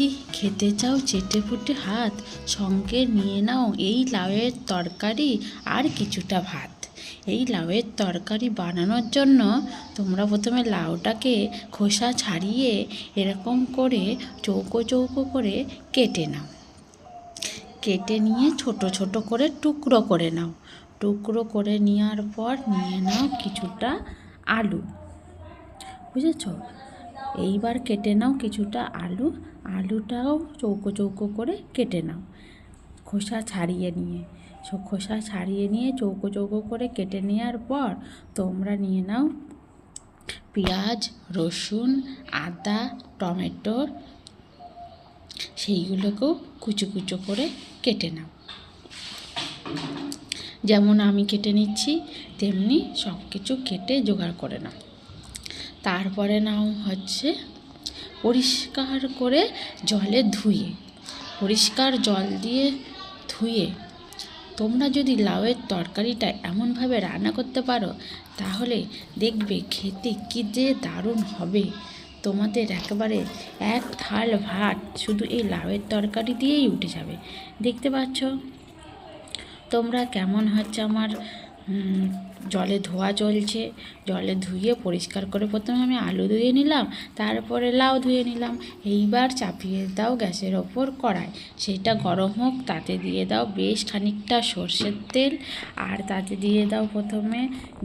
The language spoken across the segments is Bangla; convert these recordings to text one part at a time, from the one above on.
কি খেতে চাও চেটে ফুটে হাত সঙ্গে নিয়ে নাও এই লাউয়ের তরকারি আর কিছুটা ভাত। এই লাউয়ের তরকারি বানানোর জন্য তোমরা প্রথমে লাউটাকে খোসা ছাড়িয়ে এরকম করে চৌকো চৌকো করে কেটে নাও। কেটে নিয়ে ছোট ছোট করে টুকরো করে নাও। টুকরো করে নেওয়ার পর নিয়ে নাও কিছুটা আলু। বুঝেছ? এইবার কেটে নাও কিছুটা আলু, আলুটাও চৌকো চৌকো করে কেটে নাও। খোসা ছাড়িয়ে নিয়ে। খোসা ছাড়িয়ে নিয়ে চৌকো চৌকো করে কেটে নেওয়ার পর তোমরা নিয়ে নাও পেঁয়াজ, রসুন, আদা, টমেটো, সেইগুলোকেও কুচো কুচো করে কেটে নাও। যেমন আমি কেটে নিচ্ছি, তেমনি সব কিছু কেটে জোগাড় করে নাও। তারপরে নাও হচ্ছে পরিষ্কার করে জলে ধুয়ে, পরিষ্কার জল দিয়ে ধুয়ে। তোমরা যদি লাউয়ের তরকারিটা এমনভাবে রান্না করতে পারো, তাহলে দেখবে খেতে কী যে দারুণ হবে। তোমাদের একেবারে এক থাল ভাত শুধু এই লাউয়ের তরকারি দিয়েই উঠে যাবে। দেখতে পাচ্ছ? তোমরা কেমন হচ্ছে আমার জলে ধোয়া চলছে জলে ধুয়ে পরিষ্কার করে প্রথমে আমি আলু ধুয়ে নিলাম, তারপরে লাউ ধুয়ে নিলাম। এইবার চাপিয়ে দাও গ্যাসের ওপর কড়াই। সেটা গরম হোক, তাতে দিয়ে দাও বেশ খানিকটা সর্ষের তেল, আর তাতে দিয়ে দাও প্রথমে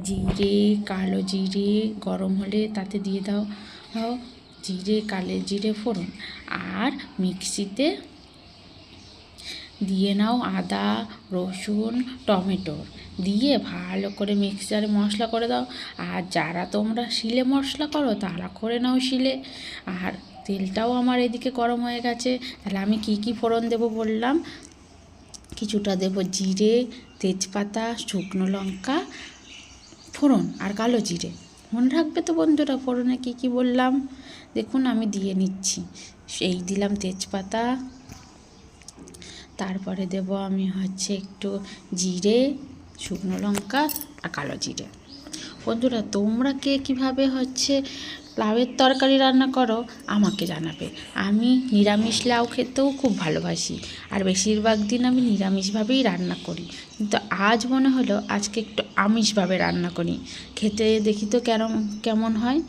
জিরে, কালো জিরে, গরম হলে তাতে দিয়ে দাও জিরে, কালো জিরে ফোড়ন। আর মিক্সিতে দিয়ে নাও আদা, রসুন, টমেটো। দিয়ে ভালো করে মিক্সচারে মশলা করে দাও। আর যারা তোমরা শিলে মশলা করো, তারা করে নাও শিলে। আর তেলটাও আমার এদিকে গরম হয়ে গেছে। তাহলে আমি কি কি ফোড়ন দেবো বললাম? কিছুটা দেবো জিরে, তেজপাতা, শুকনো লঙ্কা, ফোড়ন আর কালো জিরে। মনে রাখবে তো বন্ধুরা, ফোড়নে কী কী বললাম? দেখুন আমি দিয়ে নিচ্ছি। এই দিলাম তেজপাতা তারপরে দেব আমি হচ্ছে একটু জিরে, শুকনো লঙ্কা আর কালো জিরে। বন্ধুরা, তোমরা কে কীভাবে হচ্ছে লাউয়ের তরকারি রান্না করো আমাকে জানাবে। আমি নিরামিষ লাউ খেতেও খুব ভালোবাসি আর বেশিরভাগ দিন আমি নিরামিষভাবেই রান্না করি। কিন্তু আজ মনে হলো আজকে একটু আমিষভাবে রান্না করি। খেতে দেখি তো কেরম, কেমন হয়?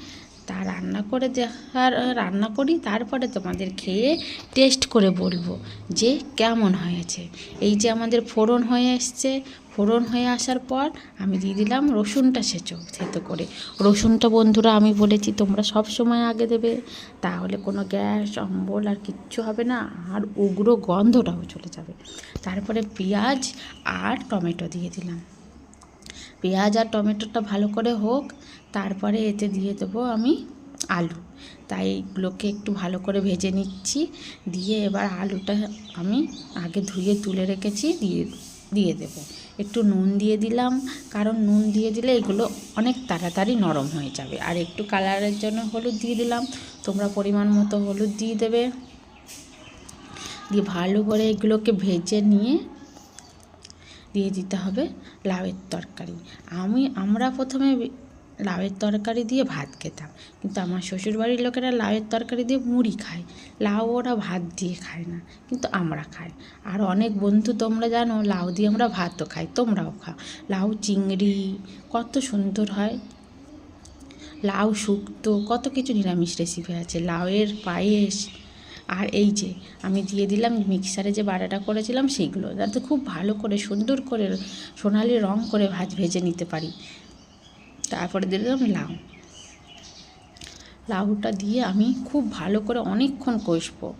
তা রান্না করে দেখার রান্না করি, তারপরে তোমাদের খেয়ে টেস্ট করে বলব যে কেমন হয়েছে। এই যে আমাদের ফোড়ন হয়ে এসছে, ফোড়ন হয়ে আসার পর আমি দিয়ে দিলাম রসুনটা সেচো থেতো করে। রসুনটা বন্ধুরা আমি বলেছি, তোমরা সব সময় আগে দেবে, তাহলে কোনো গ্যাস, অম্বল আর কিচ্ছু হবে না, আর উগ্র গন্ধটাও চলে যাবে। তারপরে পেঁয়াজ আর টমেটো দিয়ে দিলাম। পেঁয়াজ আর টমেটোটা ভালো করে হোক, তারপরে এতে দিয়ে দেবো আমি আলু। তাই এগুলোকে একটু ভালো করে ভেজে নিচ্ছি, দিয়ে এবার আলুটা আমি আগে ধুয়ে তুলে রেখেছি, দিয়ে দিয়ে দেবো। একটু নুন দিয়ে দিলাম, কারণ নুন দিয়ে দিলে এগুলো অনেক তাড়াতাড়ি নরম হয়ে যাবে। আর একটু কালারের জন্য হলুদ দিয়ে দিলাম, তোমরা পরিমাণ মতো হলুদ দিয়ে দেবে। দিয়ে ভালো করে এগুলোকে ভেজে নিয়ে দিয়ে দিতে হবে লাউয়ের তরকারি। আমি, আমরা প্রথমে লাউয়ের তরকারি দিয়ে ভাত খেতাম। কিন্তু আমার শ্বশুরবাড়ির লোকেরা লাউয়ের তরকারি দিয়ে মুড়ি খায়। লাউ ওরা ভাত দিয়ে খায় না, কিন্তু আমরা খাই। আর অনেক বন্ধু তোমরা জানো, লাউ দিয়ে আমরা ভাতও খাই, তোমরাও খাও। লাউ চিংড়ি, কত সুন্দর হয়। লাউ শুক্তো, কত কিছু নিরামিষ রেসিপি আছে। লাউয়ের পায়েস আর এই যে আমি দিয়ে দিলাম মিক্সারে যে বাটাটা করেছিলাম সেইগুলো। যাতে খুব ভালো করে, সুন্দর করে সোনালি রং করে ভাজ, ভেজে নিতে পারি। তারপরে দিলাম লাউ। লাউটা দিয়ে আমি খুব ভালো করে অনেকক্ষণ কষবো।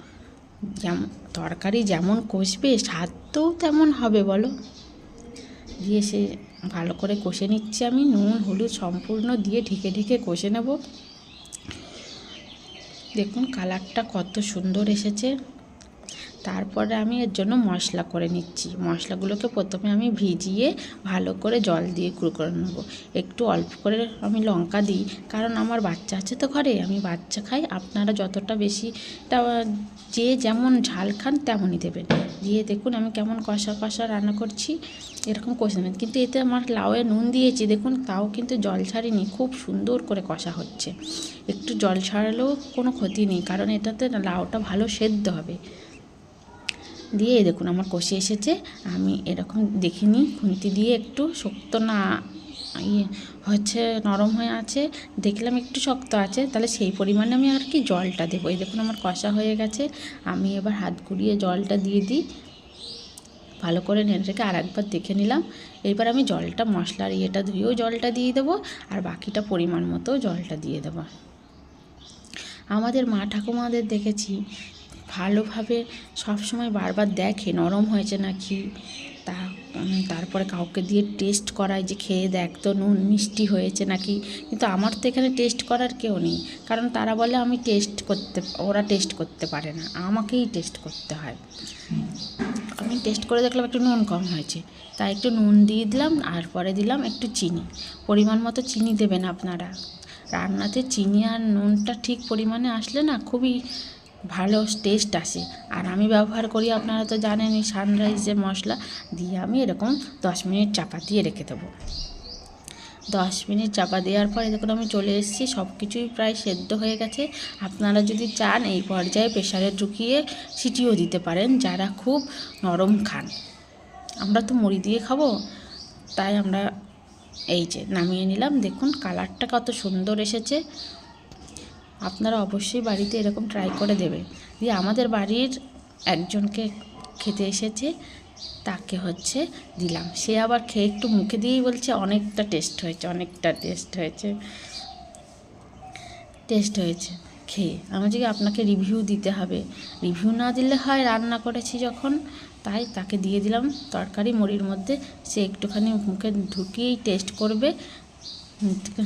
যেমন তরকারি যেমন কষবে স্বাদ তো তেমন হবে, বলো? দিয়ে সে ভালো করে কষে নিচ্ছি আমি। নুন, হলুদ সম্পূর্ণ দিয়ে ঢেকে ঢেকে কষে নেব। দেখুন কালারটা কত সুন্দর এসেছে। তারপরে আমি এর জন্য মশলা করে নিচ্ছি। মশলাগুলোকে প্রথমে আমি ভিজিয়ে ভালো করে জল দিয়ে গুঁড়ো করে নেব। একটু অল্প করে আমি লঙ্কা দিই, কারণ আমার বাচ্চা আছে তো ঘরে, আমি বাচ্চা খাই, আপনারা যতটা বেশি যে যেমন ঝাল খান তেমনই দেবেন। দিয়ে দেখুন আমি কেমন কষা কষা রান্না করছি, এরকম কষে নেবেন। কিন্তু এতে আমার লাউয়ে নুন দিয়েছি, দেখুন তাও কিন্তু জল ছাড়িনি, খুব সুন্দর করে কষা হচ্ছে। একটু জল ছাড়ালেও কোনো ক্ষতি নেই, কারণ এটাতে লাউটা ভালো সেদ্ধ হবে। দিয়ে দেখুন আমার কষে এসেছে, আমি এরকম দেখিনি খুন্তি দিয়ে একটু শক্ত না ইয়ে হচ্ছে নরম হয়ে আছে, দেখলাম একটু শক্ত আছে, তাহলে সেই পরিমাণে আমি আর কি জলটা দেবো। এই দেখুন আমার কষা হয়ে গেছে, আমি এবার হাত ঘুরিয়ে জলটা দিয়ে দিই। ভালো করে নেড়ে রেখে আর একবার দেখে নিলাম এবার আমি জলটা, মশলার ইয়েটা ধুয়েও জলটা দিয়ে দেবো, আর বাকিটা পরিমাণ মতো জলটা দিয়ে দেবো। আমাদের মা ঠাকুমাদের দেখেছি, ভালোভাবে সবসময় বারবার দেখে, নরম হয়েছে নাকি? তা তারপরে কাউকে দিয়ে টেস্ট করায় যে খেয়ে দেখ তো, নুন মিষ্টি হয়েছে নাকি? কিন্তু আমার তো এখানে টেস্ট করার কেউ নেই। কারণ তারা বলে আমি টেস্ট করতে, ওরা টেস্ট করতে পারে না, আমাকেই টেস্ট করতে হয়। আমি টেস্ট করে দেখলাম একটু নুন কম হয়েছে। তাই একটু নুন দিয়ে দিলাম, আর পরে দিলাম একটু চিনি। পরিমাণ মতো চিনি দেবেন আপনারা। রান্নাতে চিনি আর নুনটা ঠিক পরিমাণে আসলে না খুবই ভালো টেস্ট আসে। আর আমি ব্যবহার করি, আপনারা তো জানেন জানেনই সানরাইজের মশলা দিয়ে আমি এরকম দশ মিনিট চাপা দিয়ে রেখে দেবো। দশ মিনিট চাপা দেওয়ার পরে দেখুন আমি চলে এসেছি সব কিছুই প্রায় সেদ্ধ হয়ে গেছে। আপনারা যদি চান এই পর্যায়ে প্রেশারে ঢুকিয়ে সিটিও দিতে পারেন, যারা খুব নরম খান। আমরা তো মুড়ি দিয়ে খাব, তাই আমরা এই যে নামিয়ে নিলাম। দেখুন, কালারটা কত সুন্দর এসেছে। আপনারা অবশ্যই বাড়িতে এরকম ট্রাই করে দেবে দিয়ে আমাদের বাড়ির একজনকে খেতে এসেছে, তাকে হচ্ছে দিলাম। সে আবার খেয়ে একটু মুখে দিয়েই বলছে, অনেকটা টেস্ট হয়েছে, অনেকটা টেস্ট হয়েছে টেস্ট হয়েছে। খেয়ে আমি কি আপনাকে রিভিউ দিতে হবে। রিভিউ না দিলে হয় রান্না করেছি যখন। তাই তাকে দিয়ে দিলাম তরকারি মুড়ির মধ্যে। সে একটুখানি মুখে ঢুকিয়েই টেস্ট করবে।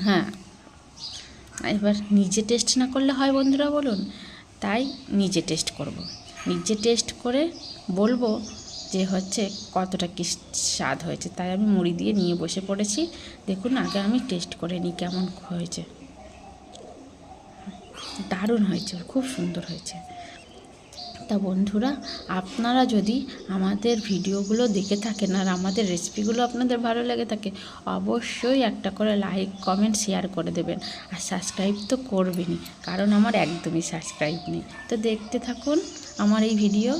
হ্যাঁ এবার নিজে টেস্ট না করলে হয় বন্ধুরা বলুন। তাই নিজে টেস্ট করব। নিজে টেস্ট করে বলব যে হচ্ছে কতটা কি স্বাদ হয়েছে। তাই আমি মুড়ি দিয়ে নিয়ে বসে পড়েছি। দেখুন, আগে আমি টেস্ট করে নিই কেমন হয়েছে। দারুণ হয়েছে, খুব সুন্দর হয়েছে। তা বন্ধুরা, আপনারা যদি আমাদের ভিডিওগুলো দেখে থাকেন আর আমাদের রেসিপিগুলো আপনাদের ভালো লেগে থাকে, অবশ্যই একটা করে লাইক কমেন্ট শেয়ার করে দেবেন। আর সাবস্ক্রাইব তো করবেনই, কারণ আমার একদমই সাবস্ক্রাইব নেই। তো দেখতে থাকুন আমার এই ভিডিও